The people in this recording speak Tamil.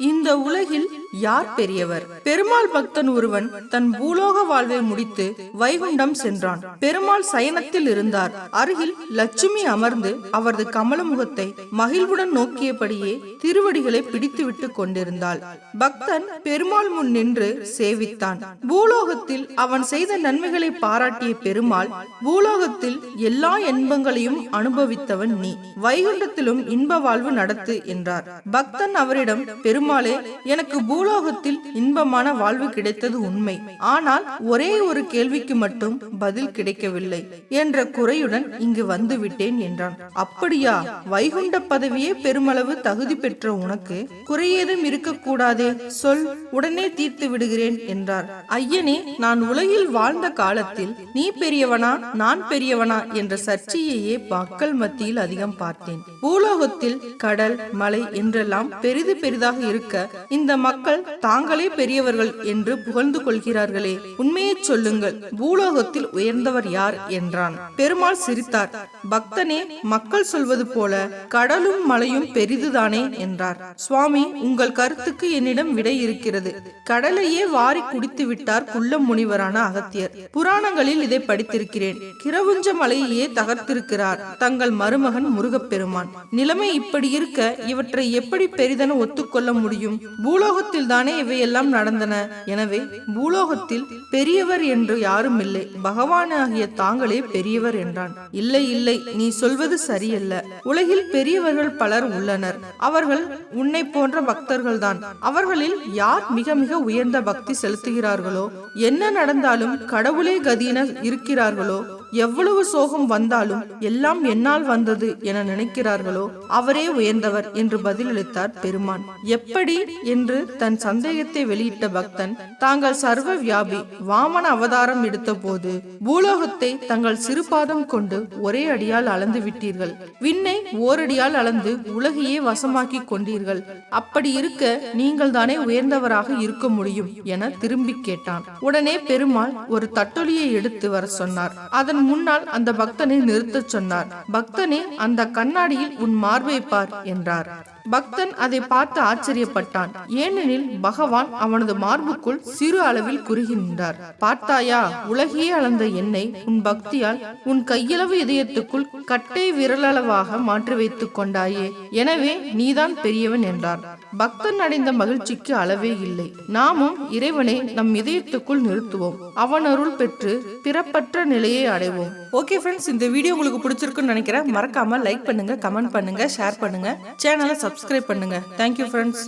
இந்த உலகில் யார் பெரியவர்? பெருமாள் பக்தன் ஒருவன் தன் பூலோக வாழ்வை முடித்து வைகுண்டம் சென்றான். பெருமாள் சயனத்தில் இருந்தார். அருகில் லட்சுமி அமர்ந்து அவரது கமல முகத்தை மகிழ்வுடன் நோக்கியபடியே திருவடிகளை பிடித்துவிட்டு கொண்டிருந்தாள். பக்தன் பெருமாள் முன் நின்று சேவித்தான். பூலோகத்தில் அவன் செய்த நன்மைகளை பாராட்டிய பெருமாள் பூலோகத்தில் எல்லா இன்பங்களையும் அனுபவித்தவன் நீ. வைகுண்டத்திலும் இன்ப வாழ்வு நடத்து என்றார். பக்தன் அவரிடம் பெருமாளே எனக்கு பூலோகத்தில் இன்பமான வாழ்வு கிடைத்தது உண்மை. ஆனால் ஒரே ஒரு கேள்விக்கு மட்டும் பதில் கிடைக்கவில்லை என்ற குறையுடன் இங்கு வந்து விட்டேன் என்றான். அப்படியா? வைகுண்ட பதவியே பெருமளவு தகுதி பெற்ற உனக்கு? குறையேதும் இருக்கக்கூடாதே. சொல் உடனே தீர்த்து விடுகிறேன் என்றார். ஐயனே நான் உலகில் வாழ்ந்த காலத்தில் நீ பெரியவனா நான் பெரியவனா என்ற சர்ச்சையையே மக்கள் மத்தியில் அதிகம் பார்த்தேன். பூலோகத்தில் கடல் மலை என்றெல்லாம் பெரிது பெரிதாக இருக்க இந்த மக்கள் தாங்களே பெரியவர்கள் என்று புகழ்ந்து கொள்கிறார்களே. உண்மையை சொல்லுங்கள். பூலோகத்தில் உயர்ந்தவர் யார்? என்றான். பெருமாள் சிரித்தார். பக்தனே மக்கள் சொல்வது போல கடலும் மலையும் பெரிதுதானே? என்றார். சுவாமி உங்கள் கருத்துக்கு என்னிடம் விடை இருக்கிறது. கடலையே வாரி குடித்து விட்டார் குள்ள முனிவரான அகத்தியர். புராணங்களில் இதை படித்திருக்கிறேன். கிரவுஞ்ச மலையையே தகர்த்திருக்கிறார் தங்கள் மருமகன் முருகப்பெருமான். நிலைமை இப்படி இருக்க இவற்றை எப்படி பெரிதென ஒத்துக்கொள்ள முடியும்? பூலோகத்தில் தானே இவையெல்லாம் நடந்தன. எனவே பூலோகத்தில் பெரியவர் என்று யாரும் இல்லை பகவானாகிய தாங்களே பெரியவர் என்றான். இல்லை இல்லை நீ சொல்வது சரியல்ல. உலகில் பெரியவர்கள் பலர் உள்ளனர். அவர்கள் உன்னை போன்ற பக்தர்கள்தான். அவர்களில் யார் மிக மிக உயர்ந்த பக்தி செலுத்துகிறார்களோ? என்ன நடந்தாலும் கடவுளே கதியினர் இருக்கிறார்களோ? எவ்வளவு சோகம் வந்தாலும் எல்லாம் என்னால் வந்தது என நினைக்கிறார்களோ அவரே உயர்ந்தவர் என்று பதிலளித்தார் பெருமான். எப்படி என்று தன் சந்தேகத்தை வெளியிட்ட பக்தன் தாங்கள் சர்வ வியாபி வாமன அவதாரம் எடுத்த போது பூலோகத்தை தங்கள் சிறுபாதம் கொண்டு ஒரே அடியால் அளந்து விட்டீர்கள். விண்ணை ஓரடியால் அளந்து உலகையே வசமாக்கி கொண்டீர்கள். அப்படி இருக்க நீங்கள் தானே உயர்ந்தவராக இருக்க முடியும் என திரும்பி கேட்டான். உடனே பெருமாள் ஒரு தட்டொலியை எடுத்து வர சொன்னார். அதன் முன்னால் அந்த பக்தனை நிறுத்தச் சொன்னார். பக்தனே அந்த கண்ணாடியில் உன் மார்பை பார் என்றார். பக்தன் அதை பார்த்து ஆச்சரியப்பட்டான். ஏனெனில் பகவான் அவனது மார்புக்குள் சிறு அளவில் குறுகி நின்றார். பார்த்தாயா உலகையே அளந்த என்னை உன் பக்தியால் உன் கையளவு இதயத்துக்குள் கட்டை விரலளவாக மாற்றி வைத்துக் கொண்டாயே. எனவே நீதான் பெரியவன் என்றார். பக்தன் அடைந்த மகிழ்ச்சிக்கு அளவே இல்லை. நாமும் இறைவனை நம் இதயத்துக்குள் நிறுத்துவோம். அவன் அருள் பெற்று பிறப்பற்ற நிலையை அடைவோம் ஓகே ஃப்ரெண்ட்ஸ் இந்த வீடியோ உங்களுக்கு பிடிச்சிருக்குன்னு நினைக்கிறேன். மறக்காம லைக் பண்ணுங்க கமெண்ட் பண்ணுங்க ஷேர் பண்ணுங்க. சேனலை சப்ஸ்கிரைப் பண்ணுங்க. Thank you friends